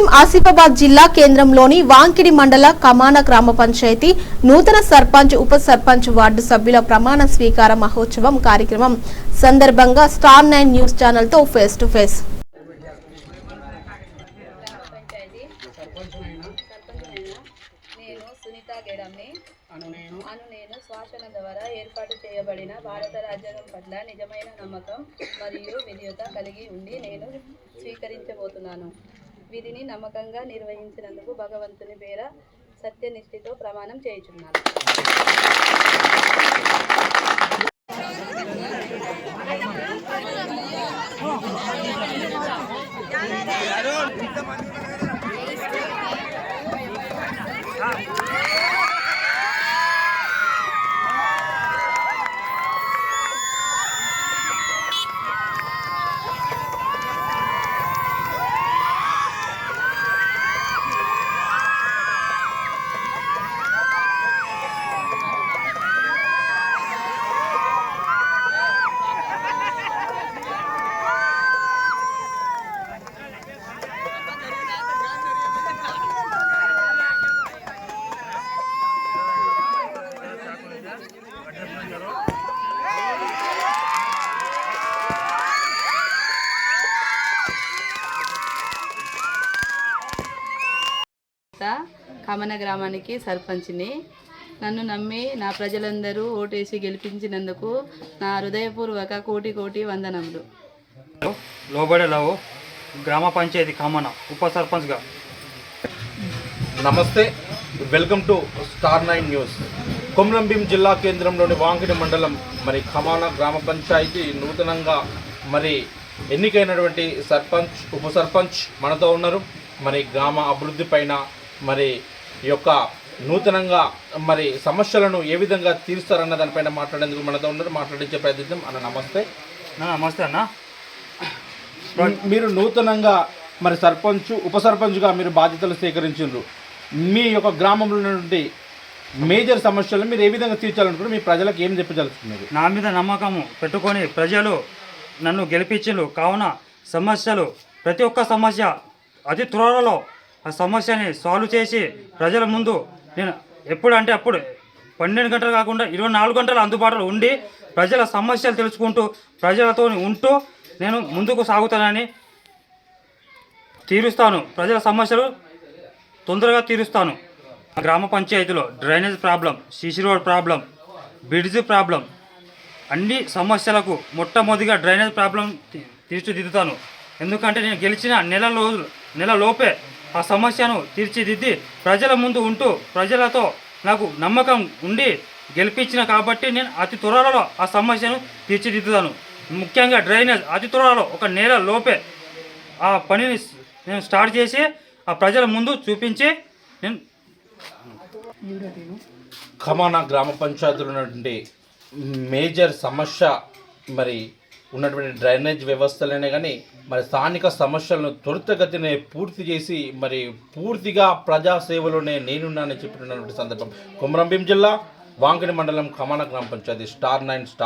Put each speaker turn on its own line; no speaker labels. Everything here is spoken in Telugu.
భీం ఆసిఫాబాద్ జిల్లా కేంద్రంలోని వాంకిడి మండల కమాన గ్రామ పంచాయతీ నూతన సర్పంచ్ ఉప సర్పంచ్ వార్డు సభ్యుల ప్రమాణ స్వీకార మహోత్సవం కార్యక్రమం సందర్భంగా స్టార్ నైన్ న్యూస్ ఛానల్తో ఫేస్ టు ఫేస్.
అను నేను
అను ద్వారా ఏర్పాటు చేయబడిన భారత రాజ్యాంగం పట్ల నిజమైన నమ్మకం మరియు విధేయత కలిగి ఉండి నేను స్వీకరించబోతున్నాను. విధిని నమ్మకంగా నిర్వహించినందుకు భగవంతుని పేర సత్యనిష్ఠితో ప్రమాణం చేయుచున్నాను. కమన గ్రామానికి సర్పంచ్ని. నన్ను నమ్మి నా ప్రజలందరూ ఓటేసి గెలిపించినందుకు నా హృదయపూర్వక కోటి కోటి వందనములు.
లోబడేలావు గ్రామ పంచాయతీ కామన ఉప సర్పంచ్గా.
నమస్తే. Welcome to star nine news. Komaram Bheem జిల్లా కేంద్రంలోని వాంకిడి మండలం మరి ఖమానా గ్రామ పంచాయతీ నూతనంగా మరి ఎన్నికైనటువంటి సర్పంచ్ ఉప సర్పంచ్ మనతో ఉన్నారు. మరి గ్రామ అభివృద్ధి పైన మరి యొక్క నూతనంగా మరి సమస్యలను ఏ విధంగా తీరుస్తారన్న దానిపైన మాట్లాడేందుకు మనతో ఉన్నారు. మాట్లాడించే ప్రయత్నిద్దాం. అన్న నమస్తే.
నమస్తే అన్న.
మీరు నూతనంగా మరి సర్పంచ్ ఉప సర్పంచ్గా మీరు బాధ్యతలు స్వీకరించారు మీ యొక్క గ్రామంలో ఉన్నటువంటి మేజర్ సమస్యలను మీరు ఏ విధంగా తీర్చాలనుకుంటే మీ ప్రజలకు ఏం చెప్పదలుచుకున్నారు
నా మీద నమ్మకము పెట్టుకొని ప్రజలు నన్ను గెలిపించారు కావున సమస్యలు ప్రతి ఒక్క సమస్య అతి త్వరలో ఆ సమస్యని సాల్వ్ చేసి ప్రజల ముందు నేను ఎప్పుడు అంటే అప్పుడు పన్నెండు గంటలు కాకుండా ఇరవై నాలుగు గంటలు అందుబాటులో ఉండి ప్రజల సమస్యలు తెలుసుకుంటూ ప్రజలతో ఉంటూ నేను ముందుకు సాగుతానని తీరుస్తాను. ప్రజల సమస్యలు తొందరగా తీరుస్తాను. గ్రామ పంచాయతీలో drainage problem CC road problem bridge problem అన్ని సమస్యలకు మొట్టమొదటిగా డ్రైనేజ్ ప్రాబ్లం తీర్చిదిద్దుతాను. ఎందుకంటే నేను గెలిచిన నెల రోజులు నెల లోపే ఆ సమస్యను తీర్చిదిద్ది ప్రజల ముందు ఉంటూ ప్రజలతో నాకు నమ్మకం ఉండి గెలిపించిన కాబట్టి నేను అతి త్వరలో ఆ సమస్యను తీర్చిదిద్దుతాను. ముఖ్యంగా డ్రైనేజ్ అతి త్వరలో ఒక నెల లోపే ఆ పనిని నేను స్టార్ట్ చేసి ఆ ప్రజల ముందు చూపించి నేను
ఖమానా గ్రామ పంచాయతీలో ఉన్నటువంటి మేజర్ సమస్య మరి ఉన్నటువంటి డ్రైనేజ్ వ్యవస్థలనే కానీ మరి స్థానిక సమస్యలను త్వరితగతినే పూర్తి చేసి మరి పూర్తిగా ప్రజాసేవలోనే నేనున్నానని చెప్పినటువంటి సందర్భం. కుమరంభీం జిల్లా వాంకిడి మండలం ఖమానా గ్రామ పంచాయతీ స్టార్ నైన్ స్టార్